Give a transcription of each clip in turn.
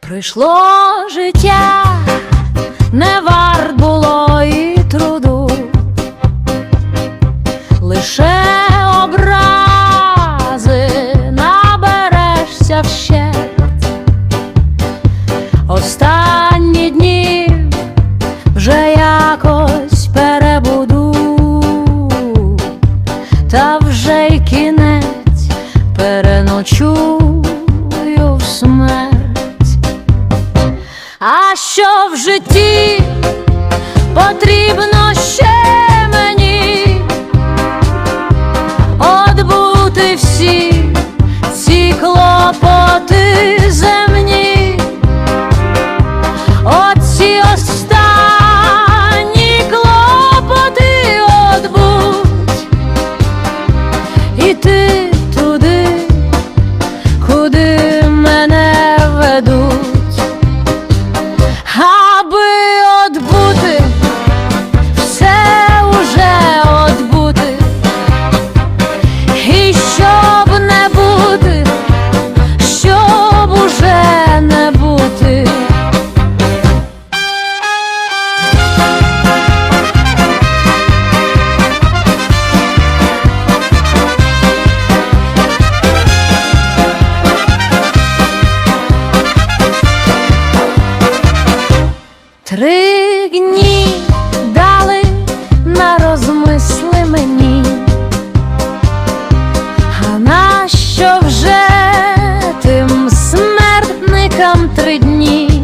Прийшло життя, не варт було і труду, лише образи наберешся вщент. Останні переночую в смерть. А що в житті потрібно ще мені? Отбути всі ці клопоти земні, оці останні клопоти отбудь, іти туди, нащо вже тим смертникам три дні?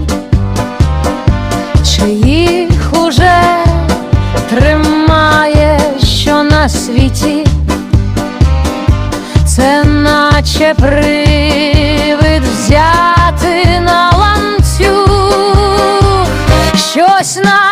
Чи їх уже тримає, що на світі? Це наче привид взяти на ланцюг, щось наче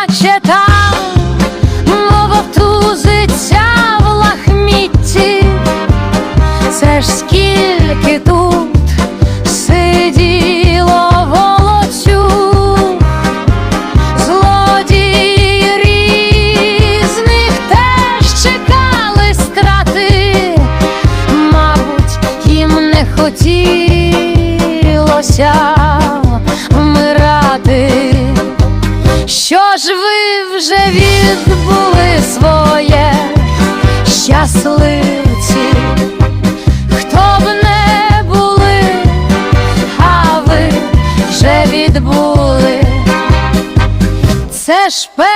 відбули своє щасливці? Хто б не були, а ви вже відбули. Це ж пе.